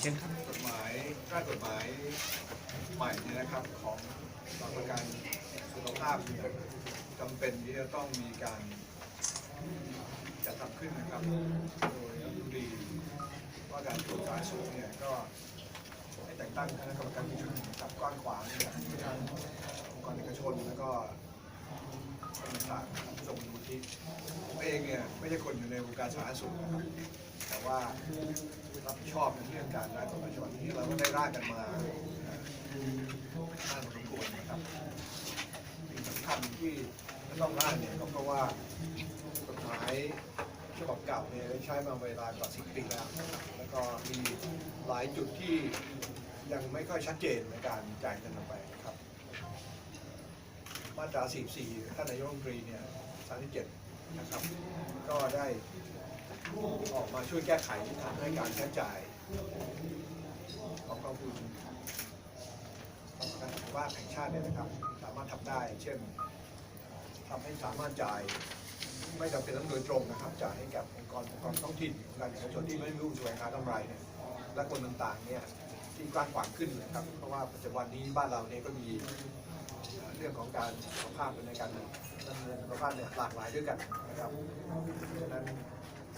เช่นครับกฎหมายร่างกฎหมายใหม่เนี่ยนะครับของหลักประกันสุขภาพเนี่ยจำเป็นที่จะต้องมีการจัดทำขึ้นนะครับโดยรัฐมนตรีว่าการกระทรวงสาธารณสุขเนี่ยก็ให้แต่งตั้งคณะกรรมการชุดหนึ่งนะครับกว้างขวางจากทางองค์กรเอกชนแล้วก็ต่างๆส่งมูลที่ผมเองเนี่ยไม่ใช่คนอยู่ในวงการสาธารณสุขนะครับ แต่ว่ารับผิดชอบในเรื่องการร่างกฎหมายฉบับนี้เราก็ได้ร่างกันมาเอ่านสมควรนะครับสิ่งสำคัญที่จะต้องร่างเนี่ยก็เพราะว่ากฎหมายฉบับเก่าเนี่ยใช้มาเวลากว่า10ปีแล้ว แล้วก็มีหลายจุดที่ยังไม่ค่อยชัดเจนในการจ่ายเงินออกไปนะครับ มาตรา 44 ท่านนายกรัฐมนตรีเนี่ย 37 นะครับ ก็ได้ ออกมาช่วยแก้ไขที่ทำให้การใช้จ่ายของกองทุนของการว่าแห่งชาติเนี่ยนะครับ สามารถทำได้ เช่นทำให้สามารถจ่ายไม่จำเป็นต้องโดยตรงนะครับจ่ายให้กับองค์กรองค์กรท้องถิ่นองค์การเอกชนที่ไม่รู้แสวงหากำไรเนี่ยและคนต่างๆเนี่ยที่กว้างขวางขึ้นนะครับ เพราะว่าปัจจุบันนี้บ้านเราเนี่ยก็มีเรื่องของการสุขภาพในการดำเนินสุขภาพเนี่ยหลากหลายด้วยกันนะครับฉะนั้น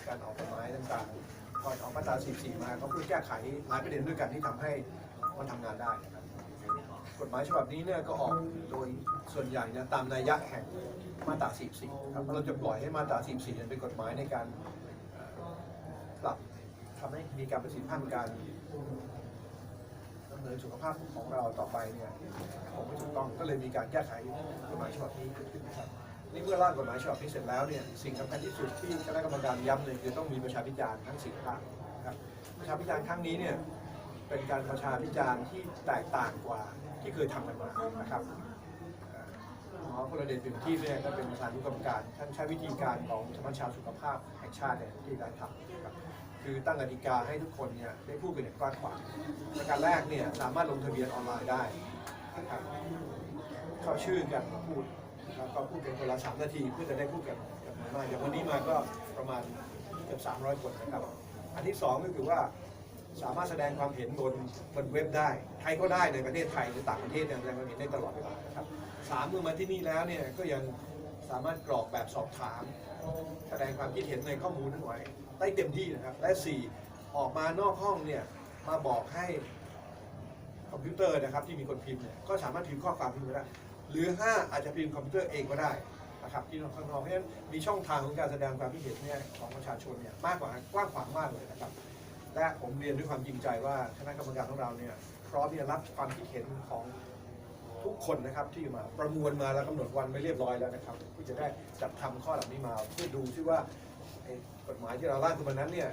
การออกกฎหมายต่างๆก่อนออกมาตรา 44 มาเขาเพื่อแก้ไขหลายประเด็นด้วยกันที่ทำให้มันทำงานได้นะครับกฎหมายฉบับนี้เนี่ยก็ออกโดยส่วนใหญ่เนะตามนัยยะแห่งมาตรา 44 ครับเราจะปล่อยให้มาตรา 44 เนี่ยเป็นกฎหมายในการปรับทำให้มีการประสิทธิภาพในการดำเนินสุขภาพของเราต่อไปเนี่ยคงไม่ถูกต้องก็เลยมีการแก้ไขกฎหมายฉบับนี้เกิดขึ้นครับ นี่เมื่อร่างกฎหมายฉบับนี้เสร็จแล้วเนี่ยสิ่งสำคัญที่สุดที่คณะกรรมการย้ำเลยคือต้องมีประชาพิจารณ์ทั้งสี่ภาคนะครับประชาพิจารณ์ครั้งนี้เนี่ยเป็นการประชาพิจารณ์ที่แตกต่างกว่าที่เคยทำกันมานะครับอ่อหมอพลเดชเป็นที่เนี่ยก็เป็นประธานนุกรรมการท่านใช้วิธีการของสมัชชาสุขภาพแห่งชาติเนี่ยที่การทำนะครับคือตั้งกติกาให้ทุกคนเนี่ยได้พูดกันอย่างกว้างขวางประการแรกเนี่ยสามารถลงทะเบียนออนไลน์ได้นะครับเข้าชื่อกันมาพูดับก็พูดเป็นคนละสามนาทีเพื่อจะได้พูดกันกันมากอย่างวันนี้มาก็ประมาณเกือบ300คนนะครับ อันที่สองก็คือว่าสามารถแสดงความเห็นบนบนเว็บได้ ใครก็ได้ในประเทศไทยหรือต่างประเทศเนี่ยแสดงความเห็นได้ตลอดเวลานะครับสามเมื่อมาที่นี่แล้วเนี่ยก็ยังสามารถกรอกแบบสอบถาม แสดงความคิดเห็นในข้อมูลนั้นไว้ได้เต็มที่นะครับ และสี่ออกมานอกห้องเนี่ยมาบอกให้คอมพิวเตอร์นะครับที่มีคนพิมพ์เนี่ยก็สามารถพิมพ์ข้อความพิมพ์ได้ หรือ 5 อาจจะพิมพ์คอมพิวเตอร์เองก็ได้นะครับที่ข้างนอกเพราะฉะนั้นมีช่องทางของการแสดงความคิดเห็นเนี่ยของประชาชนเนี่ยมากกว่ากว้างขวางมากเลยนะครับ และผมเรียนด้วยความจริงใจว่าคณะกรรมการของเราเนี่ยพร้อมที่จะรับความคิดเห็นของทุกคนนะครับที่มาประมวลมาแล้วกำหนดวันไว้เรียบร้อยแล้วนะครับที่จะได้จัดทำข้อเหล่านี้มาเพื่อดูที่ว่ากฎหมายที่เราร่างขึ้นมานั้นเนี่ย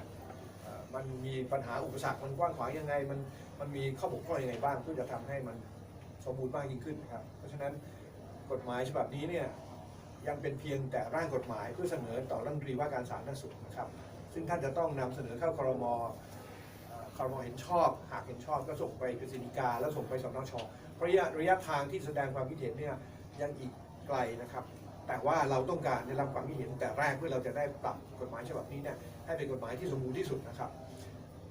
มันมีปัญหาอุปสรรคมันกว้างขวางยังไงมันมันมีข้อบกพร่องยังไงบ้างเพื่อจะทำให้มัน สมบูรณ์มากยิ่งขึ้นนะครับ เพราะฉะนั้นกฎหมายฉบับนี้เนี่ยยังเป็นเพียงแต่ร่างกฎหมายเพื่อเสนอต่อรัฐมนตรีว่าการสาธารณสุขนะครับ ซึ่งท่านจะต้องนำเสนอเข้าครมอ่อครมเห็นชอบหากเห็นชอบก็ส่งไปกฤษฎีกาแล้วส่งไปสนชระยะระยะทางที่แสดงความคิดเห็นเนี่ยยังอีกไกลนะครับ แต่ว่าเราต้องการได้รับความคิดเห็นแต่แรกเพื่อเราจะได้ปรับกฎหมายฉบับนี้เนี่ยให้เป็นกฎหมายที่สมบูรณ์ที่สุดนะครับ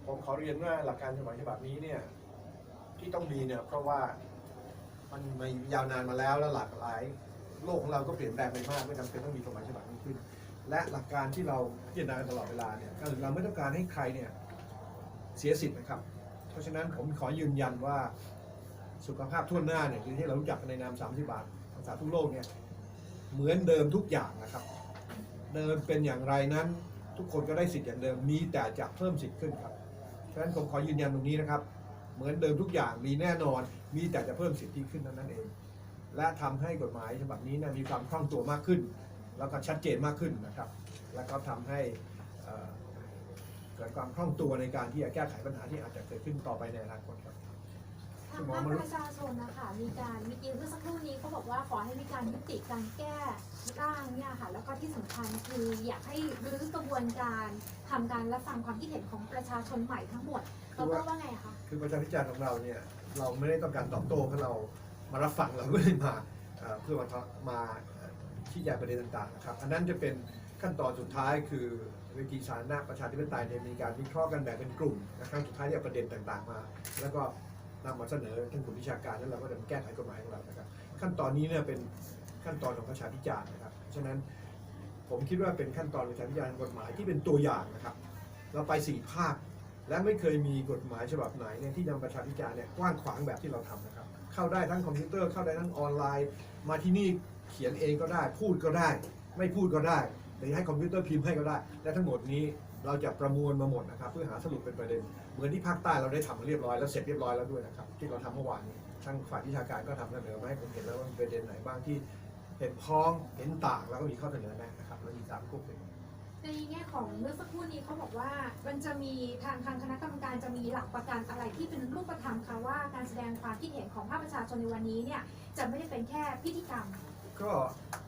ผมขอเรียนว่าหลักการกฎหมายฉบับนี้เนี่ยที่ต้องมีเนี่ยเพราะว่า มันมายาวนานมาแล้วและหลากหลาย โลกของเราก็เปลี่ยนแปลงไปมากไม่จำเป็นต้องมีกฎหมายฉบับนี้ขึ้น และหลักการที่เราพิจารณาตลอดเวลาเนี่ยก็คือเราไม่ต้องการให้ใครเนี่ยเสียสิทธิ์นะครับ เพราะฉะนั้นผมขอยืนยันว่าสุขภาพทั่วหน้าเนี่ยคือที่เรารู้จักกันในนาม 30 บาทรักษาทุกโลกเนี่ยเหมือนเดิมทุกอย่างนะครับ เดิมเป็นอย่างไรนั้นทุกคนก็ได้สิทธิ์อย่างเดิมมีแต่จะเพิ่มสิทธิ์ขึ้นครับ ฉะนั้นผมขอยืนยันตรงนี้นะครับ เหมือนเดิมทุกอย่างมีแน่นอน มีแต่จะเพิ่มสิทธิขึ้นเท่านั้นเอง และทำให้กฎหมายฉบับนี้นะมีความคล่องตัวมากขึ้น แล้วก็ชัดเจนมากขึ้นนะครับ แล้วก็ทำให้เกิดความคล่องตัวในการที่จะแก้ไขปัญหาที่อาจจะเกิดขึ้นต่อไปในอนาคตครับางภาคประชาชนนะคะมีการเมื่อกี้เมื่อสักครู่นี้เขาบอกว่าขอให้มีการยุติการแก้ร่างเนี่ยค่ะแล้วก็ที่สำคัญคืออยากให้รื้อกระบวนการทำการรับฟังความคิดเห็นของประชาชนใหม่ทั้งหมดเราก็ว่าไงคะคือประชาพิจารณ์ของเราเนี่ยเราไม่ได้ต้องการตอบโต้เพราะเรามารับฟังเราก็เลยมาเพื่อมามาชี้แจงประเด็นต่างๆนะครับอันนั้นจะเป็นขั้นตอนสุดท้ายคือเวทีสาธารณะประชาธิปไตยเนี่ยมีการวิเคราะห์กันแบ่งเป็นกลุ่มนะครับสุดท้ายเนี่ยประเด็นต่างๆมา แล้วก็ นำมาเสนอท่านกลุ่มวิชาการแล้วเราก็จะแก้ไขกฎหมายของเรานะครับ ขั้นตอนนี้เนี่ยเป็นขั้นตอนของประชาพิจารณ์นะครับฉะนั้นผมคิดว่าเป็นขั้นตอนประชาพิจารณ์กฎหมายที่เป็นตัวอย่างนะครับ เราไปสี่ภาคและไม่เคยมีกฎหมายฉบับไหนเนี่ยที่นำประชาพิจารณ์เนี่ยกว้างขวางแบบที่เราทำนะครับ เข้าได้ทั้งคอมพิวเตอร์เข้าได้ทั้งออนไลน์ มาที่นี่เขียนเองก็ได้ พูดก็ได้ ไม่พูดก็ได้ หรือให้คอมพิวเตอร์พิมพ์ให้ก็ได้ และทั้งหมดนี้เราจะประมวลมาหมดนะครับ เพื่อหาสรุปเป็นประเด็น เหมือนที่ภาคใต้เราได้ทำมาเรียบร้อยแล้วเสร็จเรียบร้อยแล้วด้วยนะครับ ที่เราทำเมื่อวานนี้ทางฝ่ายวิชาการก็ทำเสนอมาให้ผมเห็นแล้วว่ามีประเด็นไหนบ้างที่เห็นพ้องเห็นต่างแล้วก็มีข้อเสนอแนะนะครับแล้วมีสามกลุ่มเป็น ในแง่ของเมื่อสักครู่นี้เขาบอกว่ามันจะมีทางทางคณะกรรมการจะมีหลักประกันอะไรที่เป็นรูปธรรมคะว่าการแสดงความคิดเห็นของภาคประชาชนในวันนี้เนี่ยจะไม่ได้เป็นแค่พิธีกรรม ก็ทุก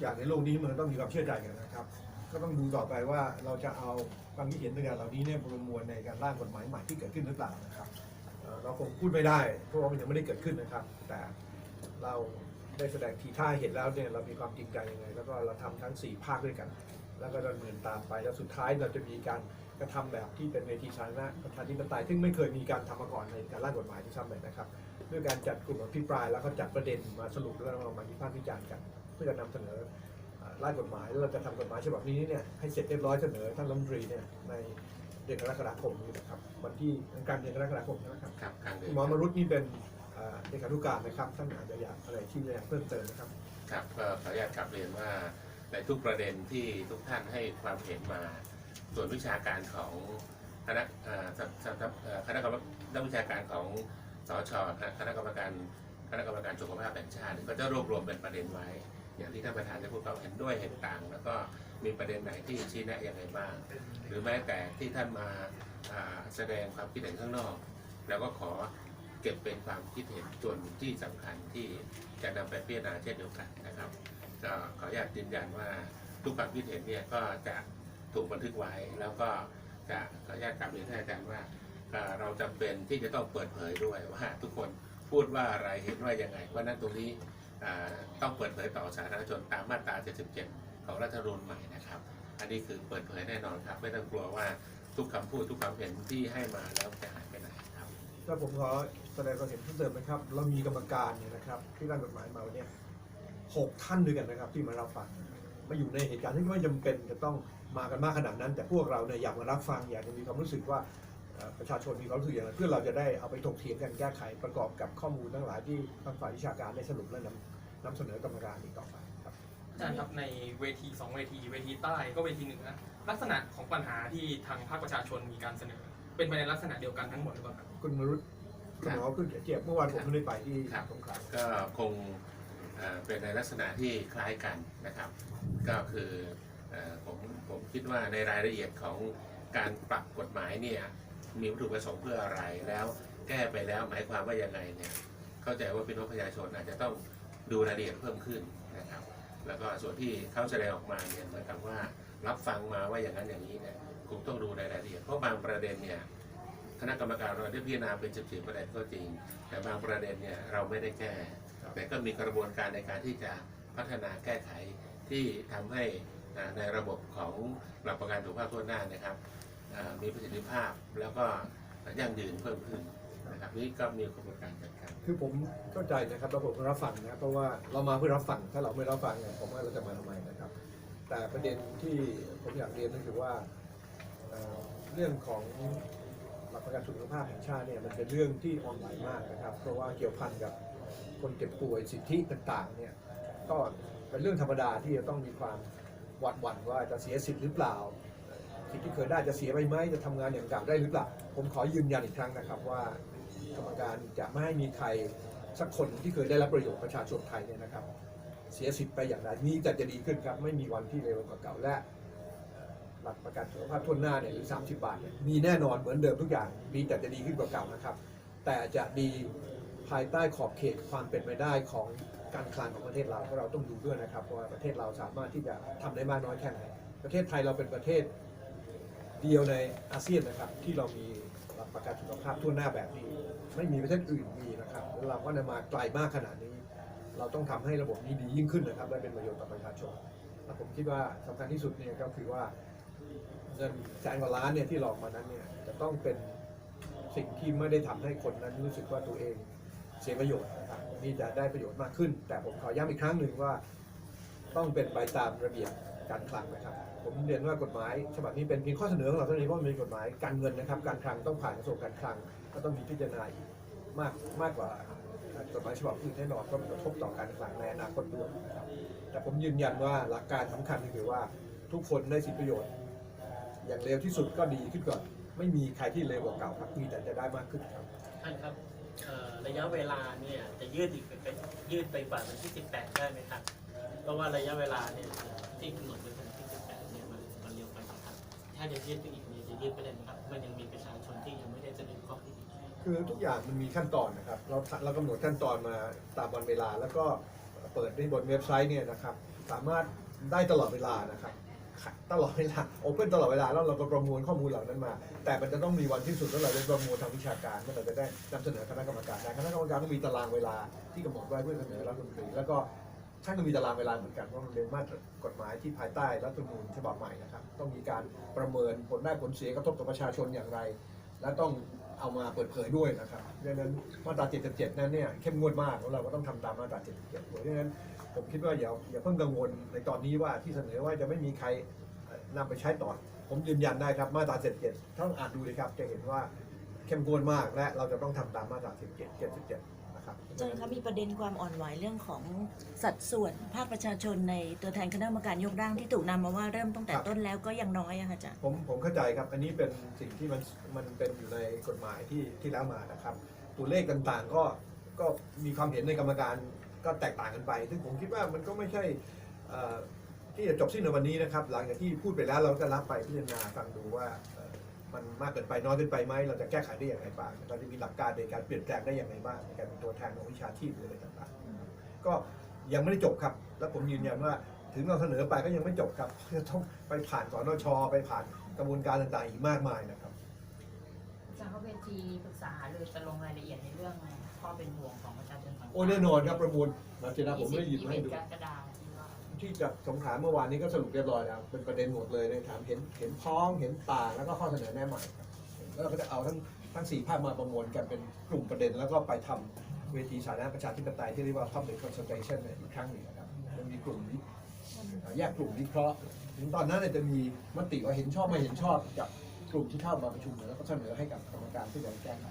อย่างในโลกนี้มันต้องมีความเชื่อใจกันนะครับ ก็ต้องดูต่อไปว่าเราจะเอาความคิดเห็นต่างๆเหล่านี้เนี่ยประมวลในการร่างกฎหมายใหม่ที่เกิดขึ้นหรือเปล่านะครับเราคงพูดไม่ได้ เพราะว่ามันยังไม่ได้เกิดขึ้นนะครับ แต่เราได้แสดงทีท่าเห็นแล้วเนี่ยเรามีความจริงใจยังไง แล้วก็เราทำทั้ง 4 ภาคด้วยกัน แล้วก็ดำเนินตามไปแล้วสุดท้ายเราจะมีการกระทำแบบที่เป็นเวทีสาธารณะประชาธิปไตยซึ่งไม่เคยมีการทำมาก่อนในการร่างกฎหมายที่ทำเลยนะครับด้วยการจัดกลุ่มอภิปรายแล้วก็จัดประเด็นมาสรุปแล้วเรามาวิพากษ์วิจารณ์กัน พื่อจะนำเสนอเอ่อร่างกฎหมายแล้วเราจะทำกฎหมายฉบับนี้เนี่ยให้เสร็จเรียบร้อยเสนอท่านรัฐมนตรีเนี่ยในเดือนกรกฎาคมนี้นะครับวันที่กลางเดือนกรกฎาคมนะครับครับกลางเดือคุนณหมอมรุตนี่เป็นเอ่อเลขานุการนะครับท่านอาจจะอยากอะไรที่แนะเพิ่มเติมนะครับครับก็ขออนุญาตกลับเรียนว่าในทุกประเด็นที่ทุกท่านให้ความเห็นมา ส่วนวิชาการของคณะเอ่อสสสเอ่อคณะกรรมนักวิชาการของสชนะคณะกรรมการคณะกรรมการสุขภาพแห่งชาติก็จะรวบรวมเป็นประเด็นไว้ อย่างที่ท่านประธานได้พูดเขาเห็นด้วยเห็นต่าง แล้วก็มีประเด็นไหนที่ชี้แนะอยังไงบ้าง หรือแม้แต่ที่ท่านมาแสดงความคิดเห็นข้างนอก แล้วก็ขอเก็บเป็นความคิดเห็นส่วนที่สำคัญที่จะนำไปพิจารณาเช่นเดียวกันนะครับก็ขออนุญาตยืนยันว่าทุกความคิดเห็นเนี่ยก็จะถูกบันทึกไว้แล้วก็จะขออนุญาตกลับเรียนท่านอาจารย์ว่าเราจำเป็นที่จะต้องเปิดเผยด้วยว่าทุกคนพูดว่าอะไรเห็นว่ายังไงเพราะนั้นตรงนี้ ต้องเปิดเผยต่อสาธารณชนตามมาตรา 77 ของรัฐธรรมนูญใหม่นะครับ อันนี้คือเปิดเผยแน่นอนครับ ไม่ต้องกลัวว่าทุกคำพูดทุกความเห็นที่ให้มาแล้วจะหายไปไหนครับถ้าผมขอแสดงความเห็นเพิ่มเติมนะครับ เรามีกรรมการเนี่ยนะครับที่ร่างกฎหมายมาวันนี้หกท่านด้วยกันนะครับที่มารับฟังมาอยู่ในเหตุการณ์ที่ไม่จำเป็นจะต้องมากันมากขนาดนั้น แต่พวกเราเนี่ยอยากมารับฟังอยากจะมีความรู้สึกว่า ประชาชนมีความรู้สึกอย่างไรเพื่อเราจะได้เอาไปถกเถียงกันแก้ไขประกอบกับข้อมูลทั้งหลายที่ทางฝ่ายวิชาการได้สรุปและนำนำเสนอกรรมการอีกต่อไปครับอาจารย์ครับในเวทีสองเวที เวทีใต้ก็เวทีเหนือลักษณะของปัญหาที่ทางภาคประชาชนมีการเสนอ เป็นไปในลักษณะเดียวกันทั้งหมดหรือเปล่าครับคุณมรุตคุณหมอคุณเจียบเมื่อวานผมไม่ได้ไปที่ครับสงขลาก็คงเอ่อเป็นในลักษณะที่คล้ายกันนะครับ ก็คือเอ่อผมผมคิดว่าในรายละเอียดของการปรับกฎหมายเนี่ย มีวัตถุประสงค์เพื่ออะไรแล้ว แก้ไปแล้วหมายความว่ายังไงเนี่ยเข้าใจว่าพี่น้องประชาชนอาจจะต้องดูรายละเอียดเพิ่มขึ้นนะครับแล้วก็ส่วนที่เขาแสดงออกมาเนี่ยเหมือนกับว่ารับฟังมาว่าอย่างนั้นอย่างนี้เนี่ยคงต้องดูรายละเอียดเพราะบางประเด็นเนี่ยคณะกรรมการเราได้พิจารณาเป็นสิบสิบประเด็นก็จริง แต่บางประเด็นเนี่ยเราไม่ได้แก้แต่ก็มีกระบวนการในการที่จะพัฒนาแก้ไขที่ทำให้ในระบบของหลักประกันสุขภาพทั่วหน้านะครับ มีประสิทธิภาพแล้วก็ยั่งยืนเพิ่มขึ้นนะครับนี่ก็มีกระบวนการจัดการคือผมเข้าใจนะครับแล้วผมรับฟังนะเพราะว่าเรามาเพื่อรับฟังถ้าเราไม่รับฟังเนี่ยผมว่าเราจะมาทำไมนะครับ แต่ประเด็นที่ผมอยากเรียนก็คือว่าเรื่องของหลักประกันสุขภาพแห่งชาติเนี่ยมันเป็นเรื่องที่อ่อนไหวมากนะครับ เพราะว่าเกี่ยวพันกับคนเจ็บป่วยสิทธิต่างๆเนี่ยก็เป็นเรื่องธรรมดาที่จะต้องมีความหวั่นหวั่นว่าจะเสียสิทธิ์หรือเปล่า สิทธิ์ที่เคยได้จะเสียไปไหมจะทำงานอย่างเก่าได้หรือเปล่าผมขอยืนยันอีกครั้งนะครับว่ากรรมการจะไม่ให้มีใครสักคนที่เคยได้รับประโยชน์ประชาชนไทยเนี่ยนะครับ เสียสิทธิ์ไปอย่างไรนี้แต่จะดีขึ้นครับ ไม่มีวันที่เร็วกว่าเก่าและ หลักประกันสุขภาพทั่วหน้าเนี่ยหรือ 30 บาทเนี่ยมีแน่นอนเหมือนเดิมทุกอย่างมีแต่จะดีขึ้นกว่าเก่านะครับ แต่จะดีภายใต้ขอบเขตความเป็นไปได้ของการคลังของประเทศเราเพราะเราต้องดูด้วยนะครับว่าประเทศเราสามารถที่จะทำได้มากน้อยแค่ไหนประเทศไทยเราเป็นประเทศ เดียวในอาเซียนนะครับที่เรามีหลักประกันสุขภาพทั่วหน้าแบบนี้ ไม่มีประเทศอื่นมีนะครับแล้วเราก็นำมาไกลมากขนาดนี้ เราต้องทำให้ระบบนี้ดียิ่งขึ้นนะครับและเป็นประโยชน์ต่อประชาชนแล้วผมคิดว่าสำคัญที่สุดเนี่ยก็คือว่าเงินแสนกว่าล้านเนี่ยที่หลอกมานั้นเนี่ยจะต้องเป็นสิ่งที่ไม่ได้ทำให้คนนั้นรู้สึกว่าตัวเองเสียประโยชน์นะครับนี่จะได้ประโยชน์มากขึ้น แต่ผมขอย้ำอีกครั้งหนึ่งว่า ต้องเป็นไปตามระเบียบ การคลังนะครับ ผมเรียนว่ากฎหมายฉบับนี้เป็นเพียงข้อเสนอของเราเท่านี้เพราะมันเป็นกฎหมายการเงินนะครับ การคลังต้องผ่านกระทรวงการคลังก็ต้องมีพิจารณาอีกมากมากกว่ากฎหมายฉบับอื่นแน่นอนก็กระทบต่อการคลังในอนาคตด้วยนะครับแต่ผมยืนยันว่าหลักการสำคัญก็คือว่าทุกคนได้สิทธิประโยชน์ อย่างเร็วที่สุดก็ดีขึ้นก่อน ไม่มีใครที่เร็วกว่าเก่าครับมีแต่จะได้มากขึ้นครับท่านครับระยะเวลาเนี่ยจะยืดอีกไปยืดไปกว่าวันที่ 18 ได้ไหมครับ เพราะว่าระยะเวลาเนี่ยที่กำหนดไว้เป็นที่18เนี่ยมันมันเร็วไปไหมครับ ถ้าจะยืดไปอีกเนี่ยจะยืดไปได้ไหมครับ มันยังมีประชาชนที่ยังไม่ได้แสดงข้อคิดเห็นคือทุกอย่างมันมีขั้นตอนนะครับ เราเรากำหนดขั้นตอนมาตามวันเวลา แล้วก็เปิดในบนเว็บไซต์เนี่ยนะครับ สามารถได้ตลอดเวลานะครับตลอดเวลาโอเพ่นตลอดเวลาแล้วเราก็ประมวลข้อมูลเหล่านั้นมา แต่มันจะต้องมีวันที่สุดแล้วเราได้ประมวลทางวิชาการเมื่อเราจะได้นำเสนอคณะกรรมการได้คณะกรรมการต้องมีตารางเวลาที่กำหนดไว้เพื่อเสนอรัฐมนตรีแล้วก็ ท่านก็มีตารางเวลาเหมือนกันเพราะมันเป็นมาตรกฎหมายที่ภายใต้รัฐธรรมนูญฉบับใหม่นะครับ ต้องมีการประเมินผลได้ผลเสียกระทบต่อประชาชนอย่างไร และต้องเอามาเปิดเผยด้วยนะครับดังนั้นมาตรา 77 นั้นเนี่ยเข้มงวดมากแล้วเราก็ต้องทำตามมาตรา 77ด้วยดังนั้นผมคิดว่าอย่าอย่าเพิ่งกังวลในตอนนี้ว่าที่เสนอว่าจะไม่มีใครเอ่อนำไปใช้ต่อ ผมยืนยันได้ครับมาตรา 77ถ้าอ่านดูเลยครับจะเห็นว่าเข้มงวดมากและเราจะต้องทำตามมาตรา77 77 ครับอาจารย์คะมีประเด็นความอ่อนไหวเรื่องของสัดส่วนภาคประชาชนในตัวแทนคณะกรรมการยกร่างที่ถูกนำมาว่าเริ่มตั้งแต่ครับต้นแล้วก็ยังน้อยอะค่ะอาจารย์ ผมผมเข้าใจครับ อันนี้เป็นสิ่งที่มันมันเป็นอยู่ในกฎหมายที่ที่แล้วมานะครับ ตัวเลขต่างๆก็ก็มีความเห็นในกรรมการก็แตกต่างกันไป ซึ่งผมคิดว่ามันก็ไม่ใช่เอ่อที่จะจบสิ้นในวันนี้นะครับ หลังจากที่พูดไปแล้วเราจะรับไปพิจารณาฟังดูว่าเอ่อ มันมากเกินไปน้อยเกินไปไหมเราจะแก้ไขได้อย่างไรบ้างเราจะมีหลักการในการเปลี่ยนแปลงได้อย่างไรบ้างในการเป็นตัวแทนของวิชาชีพหรืออะไรต่างๆก็ยังไม่ได้จบครับ แล้วผมยืนยันว่าถึงเราเสนอไปก็ยังไม่จบครับจะต้องไปผ่านสนชไปผ่านกระบวนการต่างๆอีกมากมายนะครับอาจารย์เขาเวทีปรึกษาหารือจะลงรายละเอียดในเรื่องข้อเป็นห่วงของประชาชนฝั่งโอ้ยแน่นอนครับประมวลมาเจนะผมไม่ได้หยิบยี่มาสิให้บดูกรกฎาคม ที่จากสงขลาเมื่อวานนี้ก็สรุปเรียบร้อยแล้ว เป็นประเด็นหมดเลยในถามเห็นเห็นพ้องเห็นต่างแล้วก็ข้อเสนอแนะใหม่ครับแล้วเราก็จะเอาทั้งทั้งสี่ภาคมาประมวลกันเป็นกลุ่มประเด็น แล้วก็ไปทำเวทีสาธารณะประชาธิปไตยที่เรียกว่า public consultation เนี่ยอีกครั้งหนึ่งนะครับมันมีกลุ่มแยกกลุ่มวิเคราะห์ถึงตอนนั้นเนี่ยจะมีมติว่าเห็นชอบไม่เห็นชอบกับกลุ่มที่เข้ามาประชุมแล้วก็เสนอให้กับกรรมการที่จะแก้ไข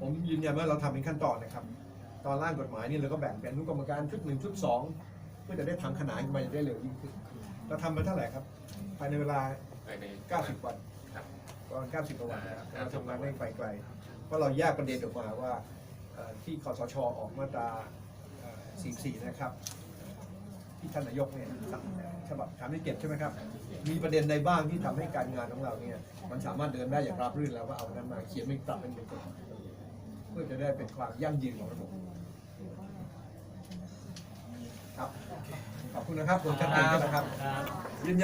ผมยืนยันว่าเราทำเป็นขั้นตอนนะครับ ตอนร่างกฎหมายนี่เราก็แบ่งเป็นอนุกรรมการชุดหนึ่งชุดสอง เพื่อจะได้ทำขนานกันไปได้เร็วยิ่งขึ้นเราทำไปเท่าไหร่ครับภายในเวลา ภายใน90 วันครับ ประมาณ90กว่าวันนะครับครับเราทำงานได้ไปไกลเพราะเราแยกประเด็นออกมาว่าเอ่อที่คอสชออกมาตราเอ่อ44 นะครับ ที่ท่านนายกเนี่ยสั่งฉบับสามที่เจ็ดใช่ไหมครับ มีประเด็นใดบ้างที่ทำให้การงานของเราเนี่ยมันสามารถเดินได้อย่างราบรื่นแล้วก็เอานั้นมาเขียนไม่ปรับเป็นกฎหมายเพื่อจะได้เป็นความยั่งยืนของระบบครับ ขอบคุณนะครับคุณชัดเจนนะครับยืนยัน